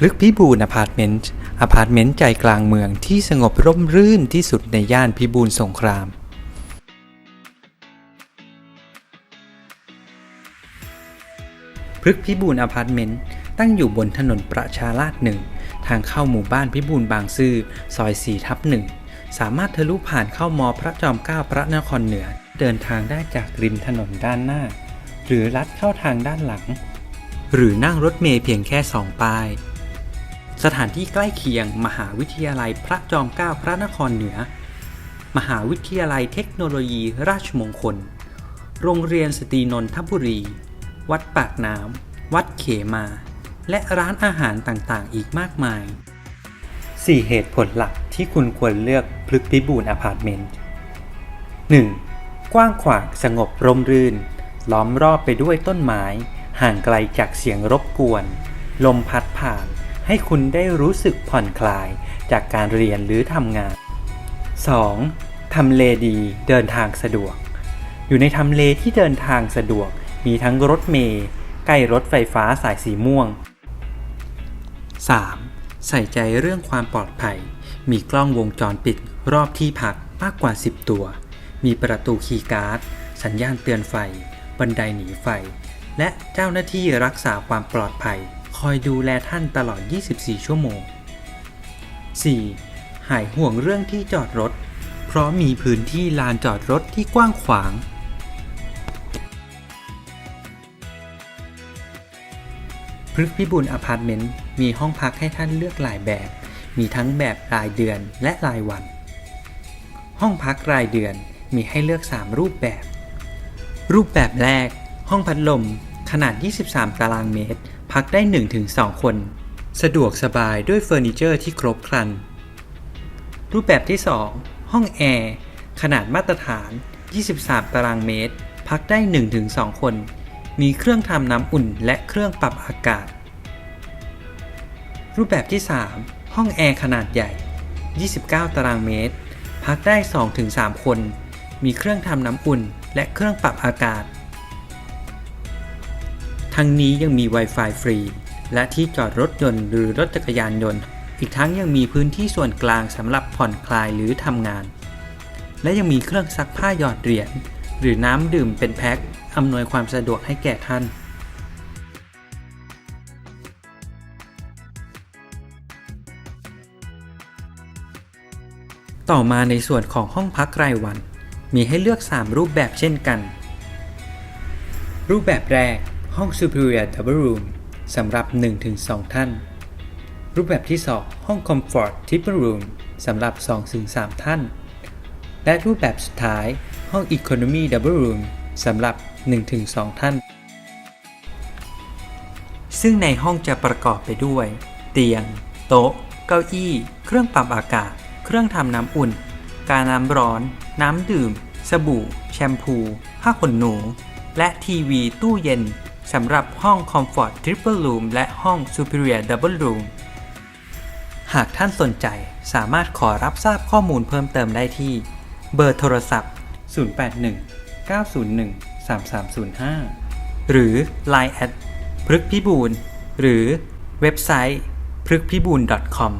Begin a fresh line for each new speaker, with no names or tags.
พฤกษ์พิบูลอพาร์ตเมนต์อพาร์ตเมนต์ใจกลางเมืองที่สงบร่มรื่นที่สุดในย่านพิบูลสงคราม พฤกษ์พิบูลอพาร์ตเมนต์ตั้งอยู่บนถนนประชาราษฎร์หนึ่งทางเข้าหมู่บ้านพิบูลบางซื่อซอย4ทับหนึ่งสามารถทะลุผ่านเข้ามอพระจอมเกล้าพระนครเหนือ เดินทางได้จากริมถนนด้านหน้า หรือลัดเข้าทางด้านหลัง หรือนั่งรถเมล์เพียงแค่สองป้าย สถานที่ใกล้เคียง มหาวิทยาลัยพระจอมเกล้าพระนครเหนือ มหาวิทยาลัยเทคโนโลยีราชมงคล โรงเรียนสตรีนนทบุรี วัดปากน้ำ วัดเขมา และร้านอาหารต่างๆ อีกมากมาย 4 เหตุผลหลักที่คุณควรเลือกพฤกพิบูลอพาร์ตเมนต์ 1. กว้างขวางสงบร่มรื่น ล้อมรอบไปด้วยต้นไม้ ห่างไกลจากเสียงรบกวน ลมพัดผ่าน ให้คุณได้รู้สึกผ่อนคลายจากการเรียนหรือทำงาน 2. ทำเลดีเดินทางสะดวก อยู่ในทำเลที่เดินทางสะดวก มีทั้งรถเมล์ใกล้รถไฟฟ้าสายสีม่วง 3. ใส่ใจเรื่องความปลอดภัย มีกล้องวงจรปิดรอบที่พักมากกว่า 10 ตัว มีประตูคีย์การ์ด สัญญาณเตือนไฟ บันไดหนีไฟ และเจ้าหน้าที่รักษาความปลอดภัย คอยดูแลท่านตลอด 24 ชั่วโมง 4. หายห่วงเรื่องที่จอดรถ เพราะมีพื้นที่ลานจอดรถที่กว้างขวาง พฤกษพิบูลอพาร์ตเมนต์มีห้องพักให้ท่านเลือกหลายแบบ มีทั้งแบบรายเดือนและรายวัน ห้องพักรายเดือนมีให้เลือก 3 รูปแบบ รูปแบบแรก ห้องพัดลมขนาด 23 ตารางเมตร พักได้ 1-2 คน สะดวกสบายด้วยเฟอร์นิเจอร์ที่ครบครัน รูปแบบที่ 2 ห้องแอร์ ขนาดมาตรฐาน 23 ตารางเมตร พักได้ 1-2 คน มีเครื่องทำน้ำอุ่นและเครื่องปรับอากาศ รูปแบบที่ 3 ห้องแอร์ขนาดใหญ่ 29 ตารางเมตร พักได้ 2-3 คน มีเครื่องทำน้ำอุ่นและเครื่องปรับอากาศ ทั้งนี้ยังมี Wi-Fi ฟรี และที่จอดรถยนต์หรือรถจักรยานยนต์ อีกทั้งยังมีพื้นที่ส่วนกลางสำหรับผ่อนคลายหรือทำงาน และยังมีเครื่องซักผ้าหยอดเหรียญหรือน้ำดื่มเป็นแพ็คอำนวยความสะดวกให้แก่ท่านต่อมาในส่วนของห้องพักรายวัน มีให้เลือก 3 รูปแบบเช่นกัน รูปแบบแรก ห้อง Superior Double Room สำหรับ 1-2 ท่าน รูปแบบที่ 2 ห้อง Comfort Triple Room สำหรับ 2-3 ท่าน และรูปแบบสุดท้ายห้อง Economy Double Room สำหรับ 1-2 ท่าน ซึ่งในห้องจะประกอบไปด้วย เตียง โต๊ะ เก้าอี้ เครื่องปรับอากาศ เครื่องทำน้ำอุ่น กาน้ำร้อน น้ำดื่ม สบู่ แชมพู ผ้าขนหนู และทีวีตู้เย็น สำหรับห้อง Comfort Triple Room และห้อง Superior Double Room หากท่านสนใจสามารถขอรับทราบข้อมูลเพิ่มเติมได้ที่ เบอร์โทรศัพท์ 081 901 3305 หรือ Line แอดพฤกพิบูลหรือเว็บไซต์พฤกพิบูล .com